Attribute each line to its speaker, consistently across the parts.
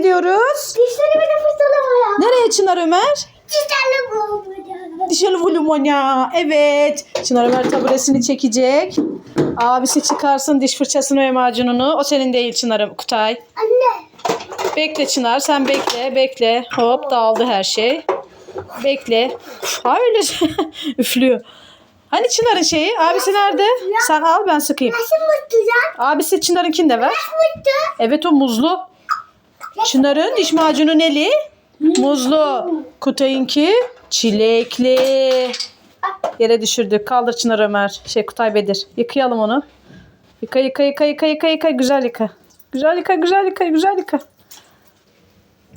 Speaker 1: gidiyoruz?
Speaker 2: Dişlerimi de fırçalamaya.
Speaker 1: Nereye Çınar Ömer?
Speaker 2: Dişlerimi boğmaya.
Speaker 1: Dışarı volümonya. Evet. Çınar Ömer taburesini çekecek. Abisi çıkarsın diş fırçasını ve macununu. O senin değil Çınar'ım Kutay.
Speaker 2: Anne.
Speaker 1: Bekle Çınar sen bekle bekle. Hop dağıldı her şey. Bekle. Ha öyle üflüyor. Hani Çınar'ın şeyi? Abisi nerede? Sen al ben sıkayım.
Speaker 2: Nasıl mutlucan?
Speaker 1: Abisi Çınar'ınkini de ver.
Speaker 2: Mutlu.
Speaker 1: Evet o muzlu. Çınar'ın diş macunu neli? Muzlu. Kutay'ınki çilekli. Yere düşürdük. Kaldır Çınar Ömer. Şey Kutay Bedir. Yıkayalım onu. Yıka yıka yıka yıka yıka yıka. Güzel yıka. Güzel yıka güzel yıka güzel yıka.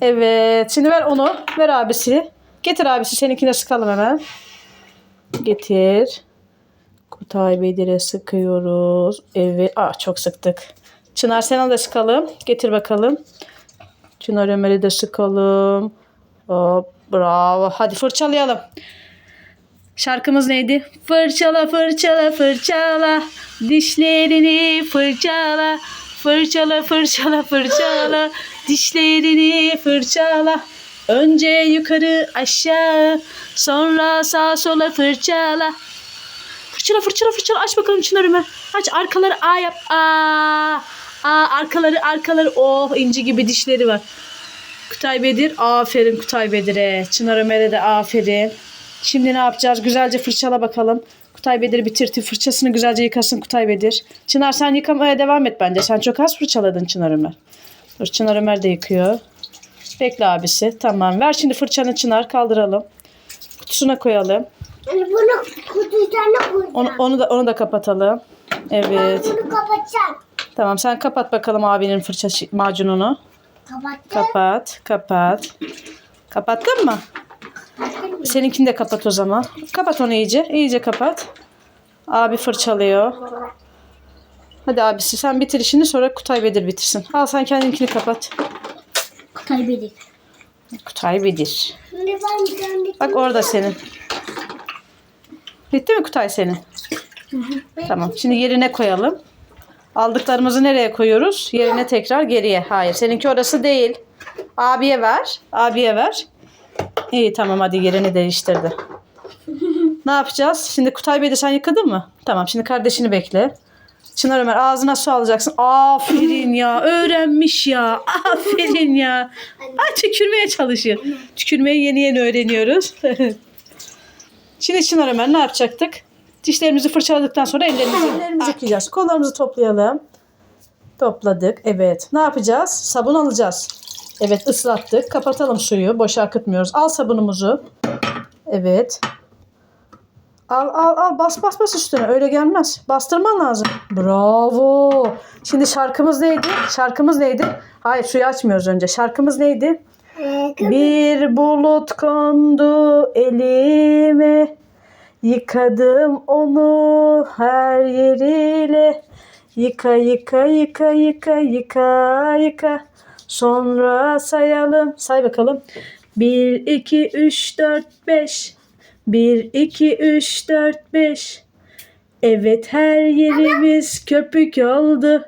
Speaker 1: Evet. Şimdi ver onu. Ver abisi. Getir abisi. Seninkine sıkalım hemen. Getir. Kutay Bedir'e sıkıyoruz. Evet. Ah çok sıktık. Çınar sen da sıkalım. Getir bakalım. Çınar Ömer'i de sıkalım. Hop, bravo. Hadi fırçalayalım. Şarkımız neydi? Fırçala fırçala fırçala. Dişlerini fırçala. Fırçala fırçala fırçala. Dişlerini fırçala. Önce yukarı aşağı. Sonra sağ sola fırçala. Fırçala fırçala fırçala. Aç bakalım Çınar Ömer. Aç arkaları A yap. A A arkaları arkaları oh inci gibi dişleri var Kutay Bedir aferin Kutay Bedir'e Çınar Ömer'e de aferin Şimdi ne yapacağız? Güzelce fırçala bakalım. Kutay Bedir bitirti. Fırçasını güzelce yıkasın Kutay Bedir. Çınar sen yıkamaya devam et bence. Sen çok az fırçaladın Çınar Ömer. Dur Çınar Ömer de yıkıyor. Bekle abisi. Tamam. Ver şimdi fırçanı Çınar. Kaldıralım. Kutusuna koyalım.
Speaker 2: Bunu kutucana koyacağım.
Speaker 1: Onu, onu da onu da kapatalım. Evet.
Speaker 2: Bunu kapatacağım.
Speaker 1: Tamam sen kapat bakalım abinin fırça macununu.
Speaker 2: Kapattım.
Speaker 1: Kapat. Kapat. Kapattın mı? Seninkini de kapat o zaman. Kapat onu iyice. İyice kapat. Abi fırçalıyor. Hadi abisi sen bitir işini sonra Kutay Bedir bitirsin. Al sen kendininkini kapat. Kutay Bedir.
Speaker 2: Bir tane
Speaker 1: Bak orada senin. Bitti mi Kutay senin? Tamam. Şimdi yerine koyalım. Aldıklarımızı nereye koyuyoruz? Yerine tekrar geriye. Hayır. Seninki orası değil. Abiye ver. Abiye ver. İyi tamam hadi yerini değiştirdi. ne yapacağız? Şimdi Kutay Bey de sen yıkadın mı? Tamam şimdi kardeşini bekle. Çınar Ömer ağzına su alacaksın. Aferin ya. Öğrenmiş ya. Aferin ya. Ha, tükürmeye çalışıyor. Tükürmeyi yeni yeni öğreniyoruz. Şimdi Çınar Ömer ne yapacaktık? Dişlerimizi fırçaladıktan sonra ellerimizi, ellerimizi yıkayacağız. Kollarımızı toplayalım. Topladık. Evet. Ne yapacağız? Sabun alacağız. Evet ıslattık. Kapatalım suyu. Boşa akıtmıyoruz. Al sabunumuzu. Evet. Al al al bas bas bas üstüne öyle gelmez. Bastırman lazım. Bravo. Şimdi şarkımız neydi? Şarkımız neydi? Hayır suyu açmıyoruz önce. Şarkımız neydi?
Speaker 2: Ee,
Speaker 1: Bir bulut kondu elime Yıkadım onu her yeriyle. Yıka yıka yıka yıka yıka yıka. Sonra sayalım. Say bakalım. 1 2 3 4 5 1 2 3 4 5 Evet her yerimiz köpük oldu.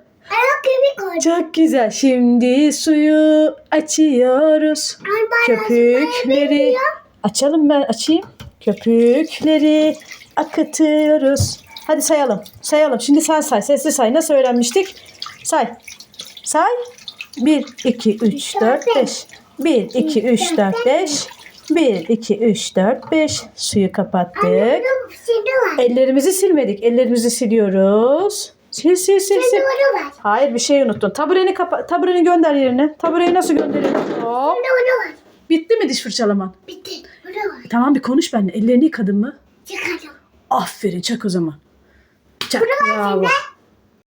Speaker 1: Çok güzel. Şimdi suyu açıyoruz.
Speaker 2: Ay,
Speaker 1: Köpükleri açalım ben açayım. Köpükleri akıtıyoruz. Hadi sayalım. Sayalım. Şimdi sen say. Sesli say. Nasıl öğrenmiştik? Say. Say. 1, 2, 3, 4, 5. 1, 2, 3, 4, 5. 1, 2, 3, 4, 5. Suyu kapattık. Ellerimizi silmedik. Ellerimizi siliyoruz. Sil sil sil sil. Hayır bir şey unuttun. Tabureni kapa tabureni gönder yerine. Tabureyi nasıl gönderiyorsun? Hop. Bitti mi diş fırçalaman?
Speaker 2: Bitti.
Speaker 1: Tamam bir konuş benimle. Ellerini yıkadın mı?
Speaker 2: Çıkardım.
Speaker 1: Aferin çak o zaman. Çak bravo.